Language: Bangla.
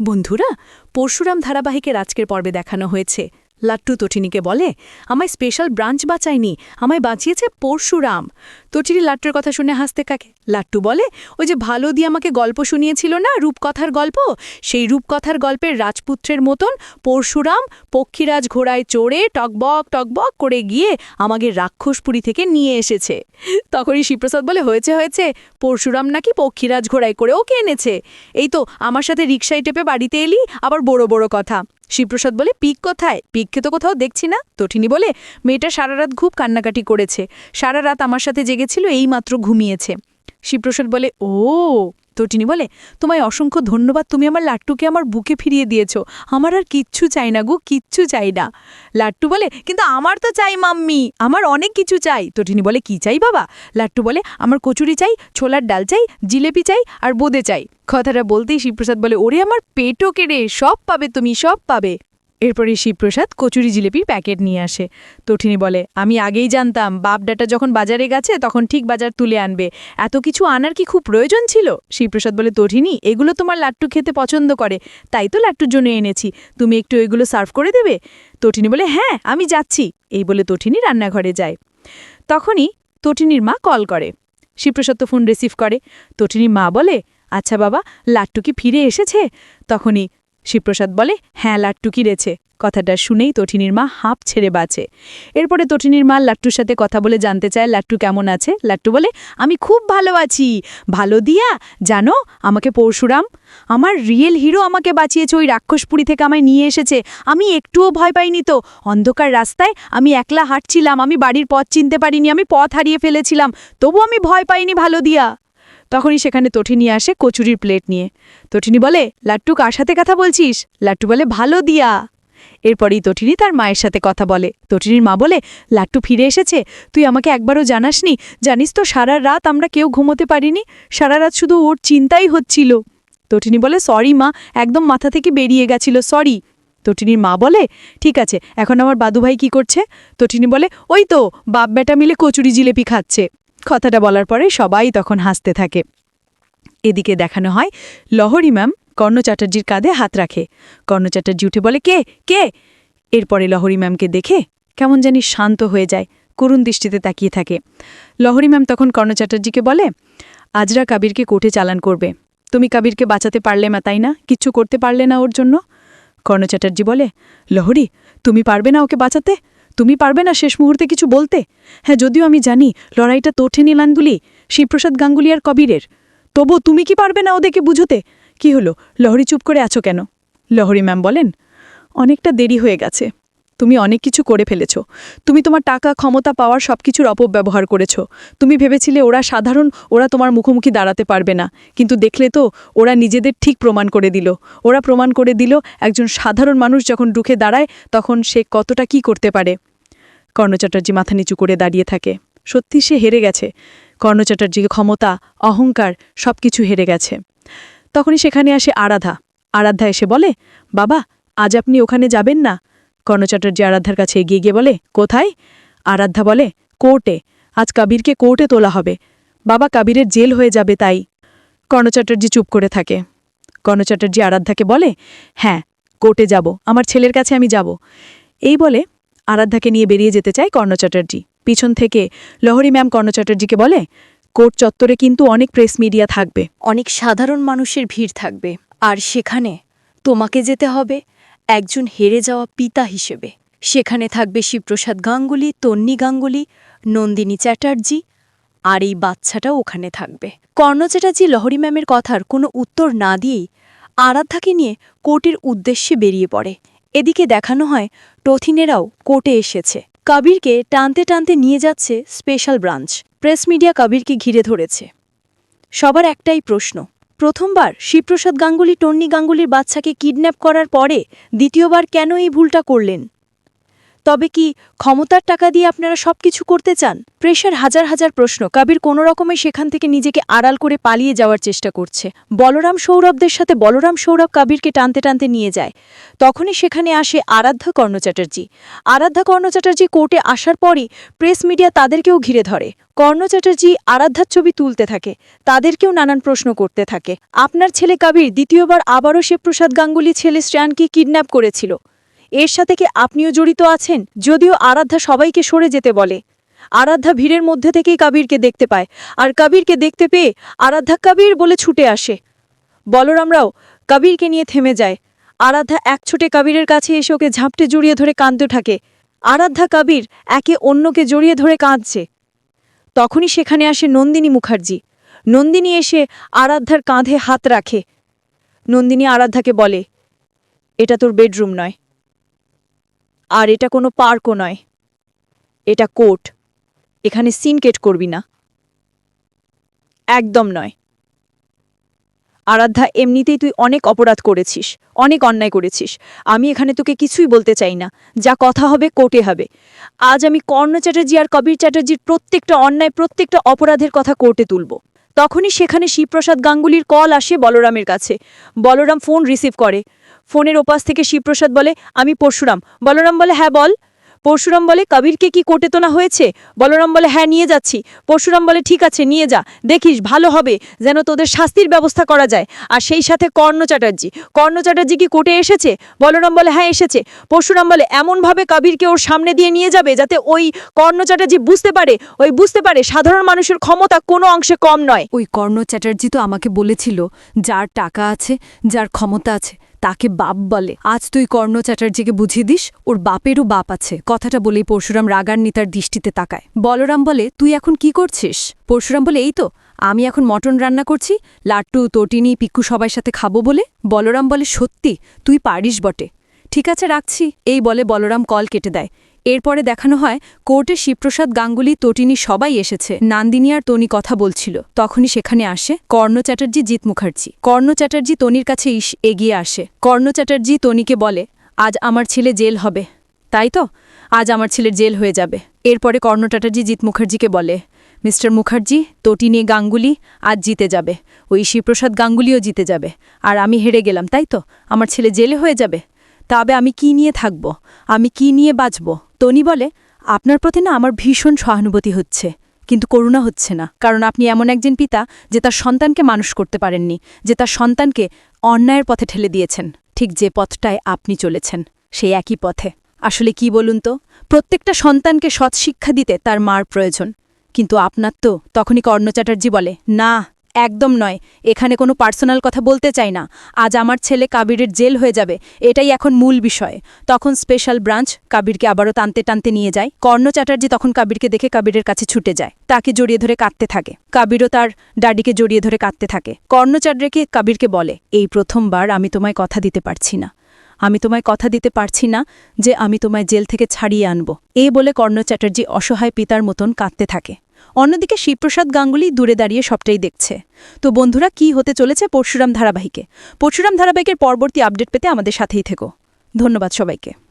বন্ধুরা পরশুরাম ধারাবাহিকের আজকের পর্বে দেখানো হয়েছে। লাট্টু তটিনীকে বলে, আমায় স্পেশাল ব্রাঞ্চ বাঁচায়নি, আমায় বাঁচিয়েছে পরশুরাম। তটিনী লাট্টুর কথা শুনে হাসতে কাকে লাট্টু বলে, ওই যে ভালো দিয়ে আমাকে গল্প শুনিয়েছিল না, রূপকথার গল্প? সেই রূপকথার গল্পের রাজপুত্রের মতন পরশুরাম পক্ষীরাজ ঘোড়ায় চড়ে টকবক টকবক করে গিয়ে আমাকে রাক্ষসপুরী থেকে নিয়ে এসেছে। তখনই শিবপ্রসাদ বলে, হয়েছে হয়েছে, পরশুরাম নাকি পক্ষীরাজ ঘোড়ায় করে ওকে এনেছে? এই তো, আমার সাথে রিক্সায় টেপে বাড়িতে এলি, আবার বড় বড় কথা। শিবপ্রসাদ বলে, পিক কোথায়? পিককে তো কোথাও দেখছি না। তঠিনি বলে, মেয়েটা সারা রাত খুব কান্নাকাটি করেছে। সারা রাত আমার সাথে জেগেছিল, এই মাত্র ঘুমিয়েছে। শিবপ্রসাদ বলে, ও তটিনী বলে, তোমায় অসংখ্য ধন্যবাদ, তুমি আমার লাট্টুকে আমার বুকে ফিরিয়ে দিয়েছ। আমার আর কিচ্ছু চাই না গো, কিচ্ছু চাই না। লাট্টু বলে, কিন্তু আমার তো চাই মাম্মি, আমার অনেক কিছু চাই। তটিনী বলে, কি চাই বাবা? লাট্টু বলে, আমার কচুরি চাই, ছোলার ডাল চাই, জিলেপি চাই আর বোদে চাই। কথাটা বলতেই শিবপ্রসাদ বলে, ওরে আমার পেটও কেড়ে, সব পাবে তুমি, সব পাবে। এরপরে শিবপ্রসাদ কচুরি জিলেপির প্যাকেট নিয়ে আসে। তঠিনী বলে, আমি আগেই জানতাম বাপ ডাটা যখন বাজারে গেছে তখন ঠিক বাজার তুলে আনবে। এত কিছু আনার কি খুব প্রয়োজন ছিল? শিবপ্রসাদ বলে, তঠিনী, এগুলো তোমার লাট্টু খেতে পছন্দ করে, তাই তো লাট্টুর জন্য এনেছি। তুমি একটু এগুলো সার্ভ করে দেবে? তঠিনী বলে হ্যাঁ আমি যাচ্ছি। এই বলে তঠিনী রান্নাঘরে যায়। তখনই তটিনীর মা কল করে। শিবপ্রসাদ তো ফোন রিসিভ করে। তটিনীর মা বলে আচ্ছা বাবা, লাট্টু কি ফিরে এসেছে? তখনই শিবপ্রসাদ বলে হ্যাঁ লাট্টু কিরেছে কথাটা শুনেই তটিনীর মা হাঁপ ছেড়ে বাঁচে। এরপরে তটিনীর মা লাট্টুর সাথে কথা বলে জানতে চায়, লাট্টু কেমন আছে? লাট্টু বলে, আমি খুব ভালো আছি। ভালো দিয়া, জানো, আমাকে পরশুরাম, আমার রিয়েল হিরো আমাকে বাঁচিয়েছে, ওই রাক্ষসপুরী থেকে আমায় নিয়ে এসেছে। আমি একটুও ভয় পাইনি তো। অন্ধকার রাস্তায় আমি একলা হাঁটছিলাম, আমি বাড়ির পথ চিনতে পারিনি, আমি পথ হারিয়ে ফেলেছিলাম। তবু আমি ভয় পাইনি ভালো দিয়া। তখনই সেখানে তঠিনী আসে কচুরির প্লেট নিয়ে। তঠিনী বলে, লাট্টু কার সাথে কথা বলছিস? লাট্টু বলে, ভালো দিয়া। এরপরেই তটিনী তার মায়ের সাথে কথা বলে। তটিনীর মা বলে, লাট্টু ফিরে এসেছে। তুই আমাকে একবারও জানাসনি। জানিস তো, সারা রাত আমরা কেউ ঘুমোতে পারিনি। সারা রাত শুধু ওর চিন্তাই হচ্ছিল। তটিনী বলে, সরি মা, একদম মাথা থেকে বেরিয়ে গেছিল, সরি। তটিনীর মা বলে, ঠিক আছে, এখন আমার বাদুভাই কি করছে? তটিনী বলে, ওই তো বাপ বেটা মিলে কচুরি জিলেপি খাচ্ছে। কথাটা বলার পরে সবাই তখন হাসতে থাকে। এদিকে দেখানো হয়, লহরী ম্যাম কর্ণ চ্যাটার্জির কাঁধে হাত রাখে। কর্ণ চ্যাটার্জি উঠে বলে, কে? কে? এরপরে লহরী ম্যামকে দেখে কেমন জানি শান্ত হয়ে যায়, করুণ দৃষ্টিতে তাকিয়ে থাকে। লহরী ম্যাম তখন কর্ণ চ্যাটার্জিকে বলে, আজরা কাবিরকে কোর্টে চালান করবে। তুমি কাবিরকে বাঁচাতে পারলে মা তাই না? কিচ্ছু করতে পারলে না ওর জন্য? কর্ণ চ্যাটার্জি বলে, লহরী, তুমি পারবে না ওকে বাঁচাতে? তুমি পারবে না শেষ মুহূর্তে কিছু বলতে? হ্যাঁ যদিও আমি জানি লড়াইটা তোঠে নীলানগুলি শিবপ্রসাদ গাঙ্গুলি আর কবিরের। তবু তুমি কি পারবে না ওদেরকে বুঝোতে? কি হলো? লহরি চুপ করে আছো কেন? লহরি ম্যাম বলেন, অনেকটা দেরি হয়ে গেছে। তুমি অনেক কিছু করে ফেলেছ। তুমি তোমার টাকা, ক্ষমতা, পাওয়ার সব কিছুর অপব্যবহার করেছ। তুমি ভেবেছিলে ওরা সাধারণ, ওরা তোমার মুখোমুখি দাঁড়াতে পারবে না। কিন্তু দেখলে তো, ওরা নিজেদের ঠিক প্রমাণ করে দিল। ওরা প্রমাণ করে দিল একজন সাধারণ মানুষ যখন রুখে দাঁড়ায়, তখন সে কতটা কি করতে পারে। কর্ণ চ্যাটার্জি মাথা নিচু করে দাঁড়িয়ে থাকে। সত্যি সে হেরে গেছে। কর্ণ চ্যাটার্জিকে ক্ষমতা, অহংকার সব কিছু হেরে গেছে। তখনই সেখানে আসে আরাধা। আরাধ্যা এসে বলে, বাবা, আজ আপনি ওখানে যাবেন না? কর্ণ চ্যাটার্জি আরাধ্যার কাছে এগিয়ে গিয়ে বলে, কোথায়? আরাধ্যা বলে, কোর্টে। আজ কাবিরকে কোর্টে তোলা হবে। বাবা কাবিরের জেল হয়ে যাবে তাই। কর্ণ চ্যাটার্জি চুপ করে থাকে। কর্ণ চ্যাটার্জি আরাধ্যাকে বলে হ্যাঁ কোর্টে যাব। আমার ছেলের কাছে আমি যাব। এই বলে আরাধ্যাকে নিয়ে বেরিয়ে যেতে চায় কর্ণ চ্যাটার্জি। পিছন থেকে লহরী ম্যাম কর্ণ চ্যাটার্জিকে বলে, কোর্ট চত্বরে কিন্তু অনেক প্রেস মিডিয়া থাকবে। অনেক সাধারণ মানুষের ভিড় থাকবে। আর সেখানে তোমাকে যেতে হবে একজন হেরে যাওয়া পিতা হিসেবে। সেখানে থাকবে শিবপ্রসাদ গাঙ্গুলি, তন্নি গাঙ্গুলি, নন্দিনী চ্যাটার্জি, আর এই বাচ্চাটাও ওখানে থাকবে। কর্ণ চ্যাটার্জি লহরী ম্যামের কথার কোনো উত্তর না দিয়েই আরাধ্যাকে নিয়ে কোর্টের উদ্দেশ্যে বেরিয়ে পড়ে। এদিকে দেখানো হয় টথিনেরাও কোর্টে এসেছে। কাবিরকে টানতে টানতে নিয়ে যাচ্ছে স্পেশাল ব্রাঞ্চ। প্রেস মিডিয়া কাবিরকে ঘিরে ধরেছে। সবার একটাই প্রশ্ন, প্রথমবার শিবপ্রসাদ গাঙ্গুলি, টন্নি গাঙ্গুলির বাচ্চাকে কিডন্যাপ করার পরে দ্বিতীয়বার কেন এই ভুলটা করলেন? তবে কি ক্ষমতার টাকা দিয়ে আপনারা সবকিছু করতে চান? প্রেশার হাজার হাজার প্রশ্ন। কবির কোনো রকমে সেখান থেকে নিজেকে আড়াল করে পালিয়ে যাওয়ার চেষ্টা করছে। বলরাম সৌরভদের সাথে বলরাম সৌরভ কবিরকে টানতে টানতে নিয়ে যায়। তখনই সেখানে আসে আরাধ্যা কর্ণ চ্যাটার্জি আরাধ্যা কর্ণ চ্যাটার্জি কোর্টে আসার পরই প্রেস মিডিয়া তাদেরকেও ঘিরে ধরে। কর্ণ চ্যাটার্জি আরাধ্যার ছবি তুলতে থাকে। তাদেরকেও নানান প্রশ্ন করতে থাকে। আপনার ছেলে কবির দ্বিতীয়বার আবারও শিবপ্রসাদ গাঙ্গুলি ছেলে শ্রেয়ানকে কিডন্যাপ করেছিল। এর সাথে কি আপনিও জড়িত আছেন? যদিও আরাধ্যা সবাইকে সরে যেতে বলে। আরাধ্যা ভিড়ের মধ্যে থেকেই কবিরকে দেখতে পায়। আর কবিরকে দেখতে পেয়ে আরাধ্যা কবির বলে ছুটে আসে। বলরামরাও কবিরকে নিয়ে থেমে যায়। আরাধ্যা এক ছোটে কবিরের কাছে এসে ওকে ঝাঁপটে জড়িয়ে ধরে কাঁদতে থাকে। আরাধ্যা কবির একে অন্যকে জড়িয়ে ধরে কাঁদছে। তখনই সেখানে আসে নন্দিনী মুখার্জি। নন্দিনী এসে আরাধ্যার কাঁধে হাত রাখে। নন্দিনী আরাধ্যাকে বলে, এটা তোর বেডরুম নয়। আর এটা কোনো পার্কও নয়। এটা কোর্ট। এখানে সিনকেট করবি না। একদম নয়। আরাধ্যা, এমনিতেই তুই অনেক অপরাধ করেছিস, অনেক অন্যায় করেছিস। আমি এখানে তোকে কিছুই বলতে চাই না। যা কথা হবে, কোর্টে হবে। আজ আমি কর্ণ চ্যাটার্জি আর কবির চ্যাটার্জির প্রত্যেকটা অন্যায়, প্রত্যেকটা অপরাধের কথা কোর্টে তুলব। তখনই সেখানে শিবপ্রসাদ গাঙ্গুলির কল আসে বলরামের কাছে। বলরাম ফোন রিসিভ করে। ফোনের ওপাশ থেকে শিবপ্রসাদ বলে, আমি পরশুরাম। বলরাম বলে হ্যাঁ বল। পরশুরাম বলে, কবিরকে কি কোর্টে তোলা হয়েছে? বলরাম বলে হ্যাঁ নিয়ে যাচ্ছি। পরশুরাম বলে, ঠিক আছে, নিয়ে যা। দেখিস, ভালো হবে যেন তোদের শাস্তির ব্যবস্থা করা যায়। আর সেই সাথে কর্ণ চ্যাটার্জি কর্ণ চ্যাটার্জি কি কোর্টে এসেছে? বলরাম বলে হ্যাঁ এসেছে। পরশুরাম বলে, এমনভাবে কবিরকে ওর সামনে দিয়ে নিয়ে যাবে যাতে ওই কর্ণ চ্যাটার্জি বুঝতে পারে, ওই বুঝতে পারে সাধারণ মানুষের ক্ষমতা কোনো অংশে কম নয়। ওই কর্ণ চ্যাটার্জি তো আমাকে বলেছিল, যার টাকা আছে, যার ক্ষমতা আছে তাকে বাপ বলে। আজ তুই কর্ণ চ্যাটার্জিকে বুঝিয়ে দিস, ওর বাপেরও বাপ আছে। কথাটা বলেই পরশুরাম রাগান্বিতার দৃষ্টিতে তাকায়। বলরাম বলে, তুই এখন কি করছিস? পরশুরাম বলে, এই তো, আমি এখন মটন রান্না করছি লাট্টু তটিনি পিক্কু সবাই সাথে খাব বলে। বলরাম বলে, সত্যি, তুই পারিস বটে। ঠিক আছে, রাখছি। এই বলে বলরাম কল কেটে দেয়। এরপরে দেখানো হয়, কোর্টে শিবপ্রসাদ গাঙ্গুলি, তটিনী সবাই এসেছে। নান্দিনী আর তনি কথা বলছিল। তখনই সেখানে আসে কর্ণ চ্যাটার্জি, জিৎ মুখার্জি। কর্ণ চ্যাটার্জি তনির কাছে ইস এগিয়ে আসে। কর্ণ চ্যাটার্জি তনিকে বলে, আজ আমার ছেলে জেল হবে। তাই তো? আজ আমার ছেলের জেল হয়ে যাবে। এরপরে কর্ণ চ্যাটার্জি জিৎ মুখার্জিকে বলে, মিস্টার মুখার্জি, তটিনী গাঙ্গুলি আজ জিতে যাবে। ওই শিবপ্রসাদ গাঙ্গুলিও জিতে যাবে। আর আমি হেরে গেলাম, তাই তো? আমার ছেলে জেলে হয়ে যাবে। তবে আমি কি নিয়ে থাকব? আমি কি নিয়ে বাঁচব? তনি বলে, আপনার প্রতি না আমার ভীষণ সহানুভূতি হচ্ছে, কিন্তু করুণা হচ্ছে না। কারণ আপনি এমন একজন পিতা যে তার সন্তানকে মানুষ করতে পারেননি, যে তার সন্তানকে অন্যায়ের পথে ঠেলে দিয়েছেন। ঠিক যে পথটায় আপনি চলেছেন, সেই একই পথে। আসলে কি বলুন তো, প্রত্যেকটা সন্তানকে সৎ শিক্ষা দিতে তার মার প্রয়োজন। কিন্তু আপনার তো তখনই কর্ণ চ্যাটার্জি বলে, না একদম নয়। এখানে কোনো পার্সোনাল কথা বলতে চাই না। আজ আমার ছেলে কাবিরের জেল হয়ে যাবে, এটাই এখন মূল বিষয়। তখন স্পেশাল ব্রাঞ্চ কাবিরকে আবারও টানতে টানতে নিয়ে যায়। কর্ণ চ্যাটার্জি তখন কাবিরকে দেখে কাবিরের কাছে ছুটে যায়। তাকে জড়িয়ে ধরে কাঁদতে থাকে। কাবিরও তার ডাডিকে জড়িয়ে ধরে কাঁদতে থাকে। কর্ণ চ্যাটার্জি কাবিরকে বলে, এই প্রথমবার আমি তোমায় কথা দিতে পারছি না। আমি তোমায় কথা দিতে পারছি না যে আমি তোমায় জেল থেকে ছাড়িয়ে আনব। এই বলে কর্ণ চ্যাটার্জি অসহায় পিতার মতন কাঁদতে থাকে। অন্যদিকে শিবপ্রসাদ গাঙ্গুলি দূরে দাঁড়িয়ে সবটাই দেখছে। তো বন্ধুরা, কি হতে চলেছে পরশুরাম ধারাবাহিকে? পরশুরাম ধারাবাহিকের পরবর্তী আপডেট পেতে আমাদের সাথেই থেকো। ধন্যবাদ সবাইকে।